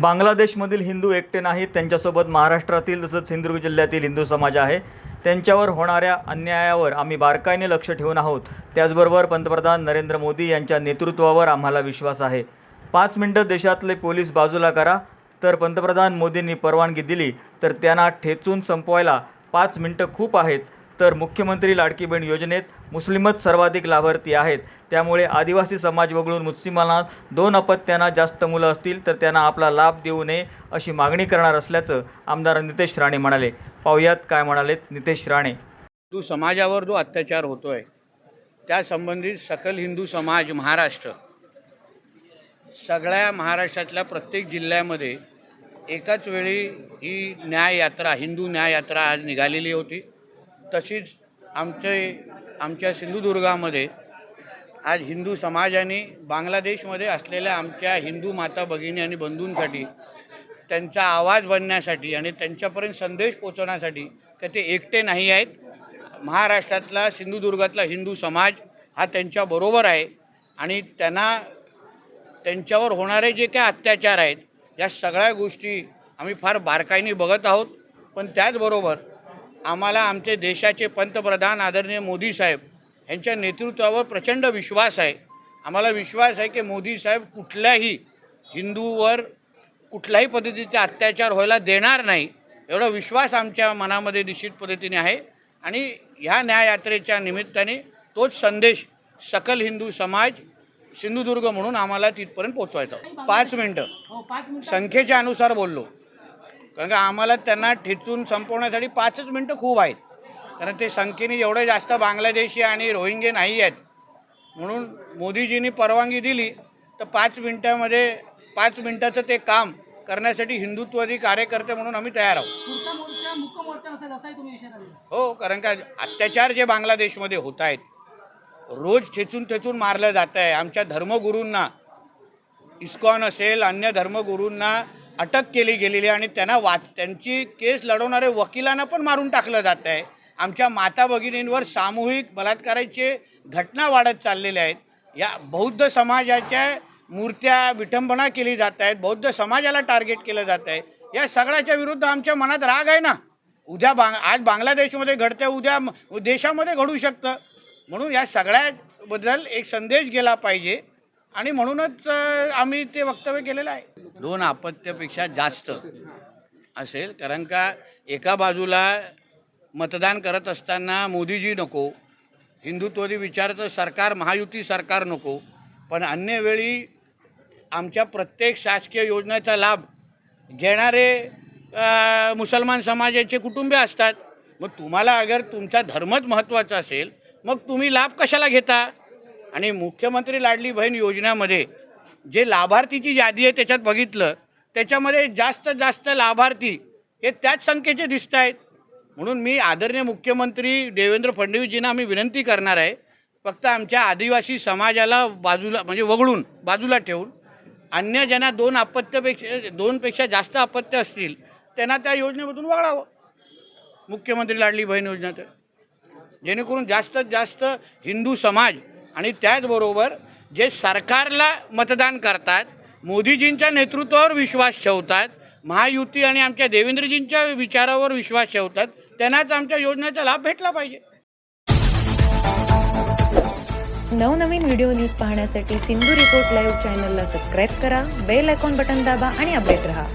बांगलादेशमधील हिंदू एकटे नाहीत त्यांच्यासोबत महाराष्ट्रातील तसंच सिंधुदुर्ग जिल्ह्यातील हिंदू समाज आहे. त्यांच्यावर होणाऱ्या अन्यायावर आम्ही बारकाईने लक्ष ठेवून आहोत. त्याचबरोबर पंतप्रधान नरेंद्र मोदी यांच्या नेतृत्वावर आम्हाला विश्वास आहे. पाच मिनटं देशातले पोलीस बाजूला करा. तर पंतप्रधान मोदींनी परवानगी दिली तर त्यांना ठेचून संपवायला पाच मिनटं खूप आहेत. तर मुख्यमंत्री लाडकी बहीण योजनेत मुस्लिमच सर्वाधिक लाभार्थी आहेत. त्यामुळे आदिवासी समाज वगळून मुस्लिमांना दोन अपत्यांना जास्त मुलं असतील तर त्यांना आपला लाभ देऊ नये अशी मागणी करणार असल्याचं आमदार नितेश राणे म्हणाले. पाहुयात काय म्हणालेत नितेश राणे. हिंदू समाजावर जो अत्याचार होतो आहे त्यासंबंधित सकल हिंदू समाज महाराष्ट्र सगळ्या महाराष्ट्रातल्या प्रत्येक जिल्ह्यामध्ये एकाच वेळी ही न्याय यात्रा हिंदू न्याय यात्रा आज निघालेली होती. तशीच आमचे आमच्या सिंधुदुर्गामध्ये आज हिंदू समाजाने बांगलादेशमध्ये असलेल्या आमच्या हिंदू माता भगिनी आणि बंधूंसाठी त्यांचा आवाज बनण्यासाठी आणि त्यांच्यापर्यंत संदेश पोचवण्यासाठी का ते एकटे नाही आहेत. महाराष्ट्रातला सिंधुदुर्गातला हिंदू समाज हा त्यांच्याबरोबर आहे आणि त्यांना त्यांच्यावर होणारे जे काय अत्याचार आहेत या सगळ्या गोष्टी आम्ही फार बारकाईने बघत आहोत. पण त्याचबरोबर आम्हाला आमचे देशाचे पंतप्रधान आदरणीय मोदी साहेब यांच्या नेतृत्वावर प्रचंड विश्वास आहे. आम्हाला विश्वास आहे की मोदी साहेब कुठल्याही हिंदूवर कुठल्याही पद्धतीचे अत्याचार व्हायला देणार नाही एवढा विश्वास आमच्या मनामध्ये निश्चित पद्धतीने आहे. आणि ह्या न्याययात्रेच्या निमित्ताने तोच संदेश सकल हिंदू समाज सिंधुदुर्ग म्हणून आम्हाला तिथपर्यंत पोचवायचा. पाच मिनटं. हो पाच मिनिटं. संख्येच्या अनुसार बोललो. कारण का आम्हाला त्यांना ठेचून संपवण्यासाठी पाचच मिनटं खूप आहेत. कारण ते संख्येने एवढे जास्त बांगलादेशी आणि रोहिंगे नाही आहेत. म्हणून मोदीजींनी परवानगी दिली तर पाच मिनटामध्ये पाच मिनटाचं ते काम करण्यासाठी हिंदुत्ववादी कार्यकर्ते म्हणून आम्ही तयार आहोत. हो कारण का अत्याचार जे बांगलादेशमध्ये होत आहेत रोज ठेचून ठेचून मारलं जात आहे आमच्या धर्मगुरूंना इस्कॉन असेल अन्य धर्मगुरूंना अटक केली गेलेली आणि त्यांना वाच त्यांची केस लढवणारे वकिलांना पण मारून टाकलं जात आहे आमच्या माता भगिनींवर सामूहिक बलात्काराचे घटना वाढत चाललेल्या आहेत. या बौद्ध समाजाच्या मूर्त्या विठंबना केली जात आहेत. बौद्ध समाजाला टार्गेट केलं जात आहे. या सगळ्याच्या विरुद्ध आमच्या मनात राग आहे ना? उद्या बांग आज बांगलादेशमध्ये घडतं उद्या देशामध्ये घडू शकतं. म्हणून या सगळ्याबद्दल एक संदेश गेला पाहिजे. आणि म्हणूनच आम्ही ते वक्तव्य केलेलं आहे. दोन अपत्यापेक्षा जास्त असेल. कारण का एका बाजूला मतदान करत असताना मोदीजी नको हिंदुत्वदी विचाराचं सरकार महायुती सरकार नको पण अन्य वेळी आमच्या प्रत्येक शासकीय योजनेचा लाभ घेणारे मुसलमान समाजाचे कुटुंबे असतात. मग तुम्हाला अगर तुमचा धर्मच महत्त्वाचा असेल मग तुम्ही लाभ कशाला घेता? आणि मुख्यमंत्री लाडली बहीण योजनामध्ये जे लाभार्थीची यादी आहे त्याच्यात बघितलं त्याच्यामध्ये जास्त जास्त लाभार्थी हे त्याच संख्येचे दिसत आहेत. म्हणून मी आदरणीय मुख्यमंत्री देवेंद्र फडणवीसजींना आम्ही विनंती करणार आहे फक्त आमच्या आदिवासी समाजाला बाजूला म्हणजे वगळून बाजूला ठेवून अन्य ज्यांना दोन अपत्यपेक्षा दोनपेक्षा जास्त अपत्य असतील त्यांना त्या योजनेमधून वगळावं. मुख्यमंत्री लाडली बहीण योजना तर. जेणेकरून जास्तीत जास्त हिंदू समाज आणि त्याचबरोबर जे सरकारला मतदान करतात मोदीजींच्या नेतृत्वावर विश्वास ठेवतात महायुती आणि आमच्या देवेंद्रजींच्या विचारावर विश्वास ठेवतात त्यांनाच आमच्या योजनेचा लाभ भेटला पाहिजे. नवनवीन व्हिडिओ न्यूज पाहण्यासाठी सिंधू रिपोर्ट लाईव्ह चॅनलला सबस्क्राईब करा बेल आयकॉन बटन दाबा आणि अपडेट रहा.